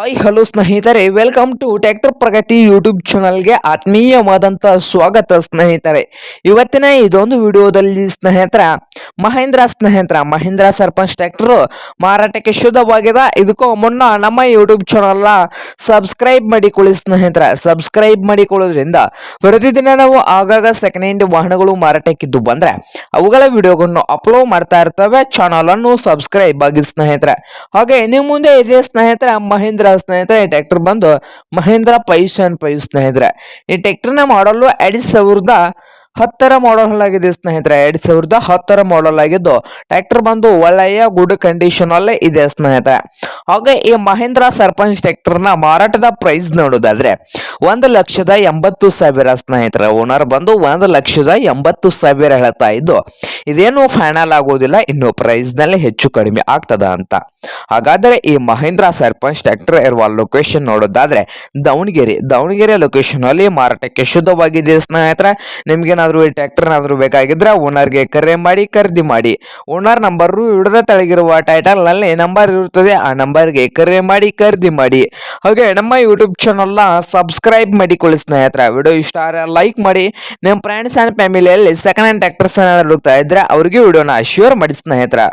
Hi hello ಸ್ನೇಹಿತರೆ. Welcome to tractor Pragati YouTube ಚಾನಲ್ಗೆ ಆತ್ಮೀಯವಾದಂಥ ಸ್ವಾಗತ, ಸ್ನೇಹಿತರೆ. ಇವತ್ತಿನ ಇದೊಂದು ವಿಡಿಯೋದಲ್ಲಿ, ಸ್ನೇಹಿತರ, ಮಹೇಂದ್ರ ಸ್ನೇಹಿತರ, ಮಹೇಂದ್ರ ಸರ್ಪಂಚ್ ಟ್ರ್ಯಾಕ್ಟರ್ ಮಾರಾಟಕ್ಕೆ ಶುದ್ಧವಾಗಿದೆ. ಇದಕ್ಕೂ ಮುನ್ನ ನಮ್ಮ ಯೂಟ್ಯೂಬ್ ಚಾನಲ್ನ ಸಬ್ಸ್ಕ್ರೈಬ್ ಮಾಡಿಕೊಳ್ಳಿ, ಸ್ನೇಹಿತರ. ಸಬ್ಸ್ಕ್ರೈಬ್ ಮಾಡಿಕೊಳ್ಳೋದ್ರಿಂದ ಪ್ರತಿದಿನ ನಾವು ಆಗಾಗ ಸೆಕೆಂಡ್ ಹ್ಯಾಂಡ್ ವಾಹನಗಳು ಮಾರಾಟಕ್ಕಿದ್ದು ಬಂದ್ರೆ ಅವುಗಳ ವಿಡಿಯೋಗಳನ್ನು ಅಪ್ಲೋಡ್ ಮಾಡ್ತಾ ಇರ್ತವೆ. ಚಾನಲನ್ನು ಸಬ್ಸ್ಕ್ರೈಬ್ ಆಗಿ, ಸ್ನೇಹಿತರೆ. ಹಾಗೆ, ನಿಮ್ಮ ಮುಂದೆ ಇದೆ, ಸ್ನೇಹಿತರ, ಮಹೇಂದ್ರ ಸ್ನೇಹಿತರೆ ಈ ಟ್ರ್ಯಾಕ್ಟರ್ ಬಂದು ಮಹೇಂದ್ರ ಪೈಶನ್ ಪೈ ಸ್ನೇಹಿತರೆ. ಈ ಟ್ರ್ಯಾಕ್ಟರ್ನ ಮಾಡಲು ಎರಡ್ ಸಾವಿರದ ಹತ್ತರ ಮಾಡಲ್ ಆಗಿದೆ ಸ್ನೇಹಿತರೆ. ಎರಡ್ ಸಾವಿರದ ಹತ್ತರ ಮಾಡಲ್ ಆಗಿದ್ದು ಟ್ರ್ಯಾಕ್ಟರ್ ಬಂದು ಒಳ್ಳೆಯ ಗುಡ್ ಕಂಡೀಷನ್ ಅಲ್ಲೇ ಇದೆ ಸ್ನೇಹಿತರೆ. ಹಾಗೆ ಈ ಮಹೇಂದ್ರ ಸರ್ಪಂಚ್ ಟ್ರ್ಯಾಕ್ಟರ್ನ ಮಾರಾಟದ ಪ್ರೈಸ್ ನೋಡೋದಾದ್ರೆ ಒಂದು ಲಕ್ಷದ ಎಂಬತ್ತು ಸಾವಿರ ಸ್ನೇಹಿತರೆ. ಓನರ್ ಬಂದು ಒಂದು ಲಕ್ಷದ ಎಂಬತ್ತು ಸಾವಿರ ಹೇಳ್ತಾ ಇದ್ದು ಇದೇನು ಫೈನಲ್ ಆಗೋದಿಲ್ಲ, ಇನ್ನು ಪ್ರೈಸ್ನಲ್ಲಿ ಹೆಚ್ಚು ಕಡಿಮೆ ಆಗ್ತದ ಅಂತ. ಹಾಗಾದ್ರೆ ಈ ಮಹೇಂದ್ರ ಸರ್ಪಂಚ್ ಟ್ರ್ಯಾಕ್ಟರ್ ಇರುವ ಲೊಕೇಶನ್ ನೋಡೋದಾದ್ರೆ ದಾವಣಗೆರೆ. ದಾವಣಗೆರೆ ಲೊಕೇಶನ್ ಅಲ್ಲಿ ಮಾರಾಟಕ್ಕೆ ಶುದ್ಧವಾಗಿದೆ ಸ್ನೇಹಿತರೆ. ನಿಮ್ಗೇನಾದ್ರೂ ಈ ಟ್ರ್ಯಾಕ್ಟರ್ ಬೇಕಾಗಿದ್ದರೆ ಓನರ್ಗೆ ಕರೆ ಮಾಡಿ, ಖರೀದಿ ಮಾಡಿ. ಓನರ್ ನಂಬರ್ ಹಿಡಿದ ತೆಳಗಿರುವ ಟೈಟಲ್ನಲ್ಲಿ ನಂಬರ್ ಇರುತ್ತದೆ, ಆ ನಂಬರ್ಗೆ ಕರೆ ಮಾಡಿ, ಖರೀದಿ ಮಾಡಿ. ಹಾಗೆ ನಮ್ಮ ಯೂಟ್ಯೂಬ್ ಚಾನಲ್ನ ಸಬ್ಸ್ಕ್ರೈಬ್ ಮಾಡಿಕೊಳ್ಳಿ ಸ್ನೇಹಿತರ. ವಿಡಿಯೋ ಇಷ್ಟ ಆದರೆ ಲೈಕ್ ಮಾಡಿ. ನಿಮ್ಮ ಫ್ರೆಂಡ್ಸ್ ಆ್ಯಂಡ್ ಫ್ಯಾಮಿಲಿಯಲ್ಲಿ ಸೆಕೆಂಡ್ ಹ್ಯಾಂಡ್ ಟ್ರ್ಯಾಕ್ಟರ್ಸ್ ಏನಾದರೂ ಹುಡುಕ್ತಾ ಇದ್ರೆ ಅವ್ರಿಗೆ ವಿಡಿಯೋನ ಶೇರ್ ಮಾಡಿ ಸ್ನೇಹಿತರೆ.